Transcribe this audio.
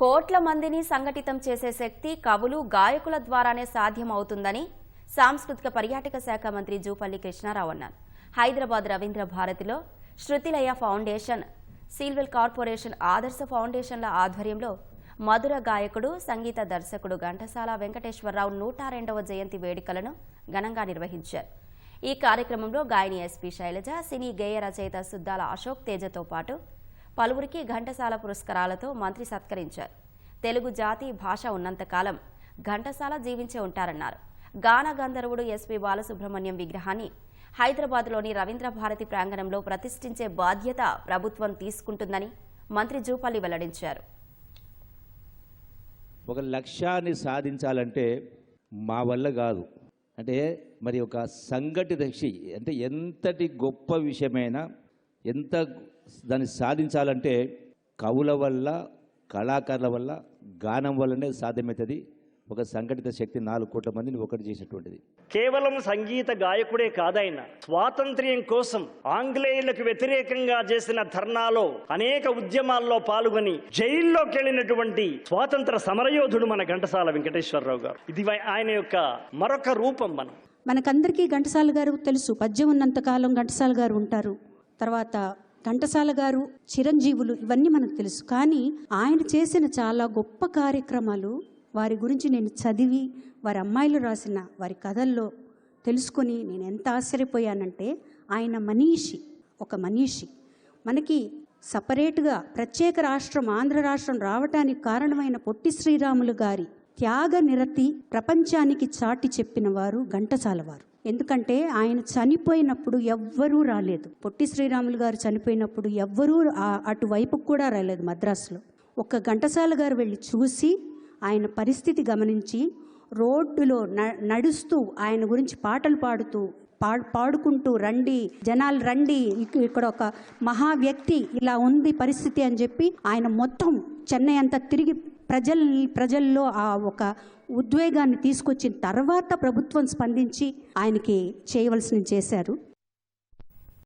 కోట్ల మందిని సంఘటితం చేసే శక్తి కవులు గాయకుల ద్వారానే సాధ్యమవుతుందని సాంస్కృతిక పర్యాటక శాఖ మంత్రి జూపల్లి కృష్ణారావు అన్నారు. హైదరాబాద్ రవీంద్ర భారతిలో శృతిలయ ఫౌండేషన్ సిల్వెల్ కార్పొరేషన్ ఆదర్శ ఫౌండేషన్ల ఆధ్వర్యంలో మధుర గాయకుడు సంగీత దర్శకుడు ఘంటసాల వెంకటేశ్వరరావు నూట రెండవ జయంతి వేడుకలను ఘనంగా నిర్వహించారు. ఈ కార్యక్రమంలో గాయని ఎస్పీ శైలజ సినీ గేయ రచయిత సుద్దాల అశోక్ తేజతో పాటు పలువురికి ఘంటసాల పురస్కారాలతో మంత్రి సత్కరించారు. తెలుగు జాతి భాష ఉన్నంతకాలం ఘంటసాల జీవించే ఉంటారన్నారు. గాన గంధర్వుడు ఎస్పీ బాలసుబ్రహ్మణ్యం విగ్రహాన్ని హైదరాబాద్లోని రవీంద్ర భారతి ప్రాంగణంలో ప్రతిష్ఠించే బాధ్యత ప్రభుత్వం తీసుకుంటుందని మంత్రి జూపల్లి వెల్లడించారు. ఒక లక్ష్యాన్ని సాధించాలంటే మా వల్ల కాదు. అంటే మరి ఒక సంఘటిత అంటే ఎంతటి గొప్ప విషయమైనా ఎంత దాన్ని సాధించాలంటే కవుల వల్ల కళాకారుల వల్ల గానం వల్లనే సాధ్యమవుతుంది. ఒక సంఘటిత శక్తి నాలుగు కోట్ల మందిని ఒకటి చేసేటువంటిది కేవలం సంగీత గాయకుడే కాదాయన స్వాతంత్ర్యం కోసం ఆంగ్లేయులకు వ్యతిరేకంగా చేసిన ధర్నాలో అనేక ఉద్యమాల్లో పాల్గొని జైల్లోకి వెళ్ళినటువంటి స్వాతంత్ర సమరయోధుడు మన ఘంటసాల వెంకటేశ్వరరావు గారు. ఇది ఆయన యొక్క మరొక రూపం మనం. మనకందరికీ ఘంటసాల గారు తెలుసు. పద్యం ఉన్నంతకాలం ఘంటసాల గారు ఉంటారు. తర్వాత ఘంటసాల గారు చిరంజీవులు ఇవన్నీ మనకు తెలుసు. కానీ ఆయన చేసిన చాలా గొప్ప కార్యక్రమాలు వారి గురించి నేను చదివి వారి అమ్మాయిలు రాసిన వారి కథల్లో తెలుసుకొని నేను ఎంత ఆశ్చర్యపోయానంటే ఆయన మనీషి ఒక మనీషి. మనకి సపరేట్గా ప్రత్యేక రాష్ట్రం ఆంధ్ర రాష్ట్రం రావటానికి కారణమైన పొట్టి శ్రీరాములు గారి త్యాగ నిరతి ప్రపంచానికి చాటి చెప్పిన వారు ఘంటసాల వారు. ఎందుకంటే ఆయన చనిపోయినప్పుడు ఎవ్వరూ రాలేదు. పొట్టి శ్రీరాములు గారు చనిపోయినప్పుడు ఎవ్వరూ అటువైపుకు కూడా రాలేదు మద్రాసులో. ఒక ఘంటసాల గారు వెళ్ళి చూసి ఆయన పరిస్థితి గమనించి రోడ్డులో న- నడుస్తూ ఆయన గురించి పాటలు పాడుతూ పా పాడుకుంటూ రండి జనాలు రండి ఇక్కడ ఒక మహా వ్యక్తి ఇలా ఉంది పరిస్థితి అని చెప్పి ఆయన మొత్తం చెన్నై అంతా తిరిగి ప్రజల్ ప్రజల్లో ఆ ఒక ఉద్వేగాన్ని తీసుకొచ్చిన తర్వాత ప్రభుత్వం స్పందించి ఆయనకి చేయవలసినవి చేశారు.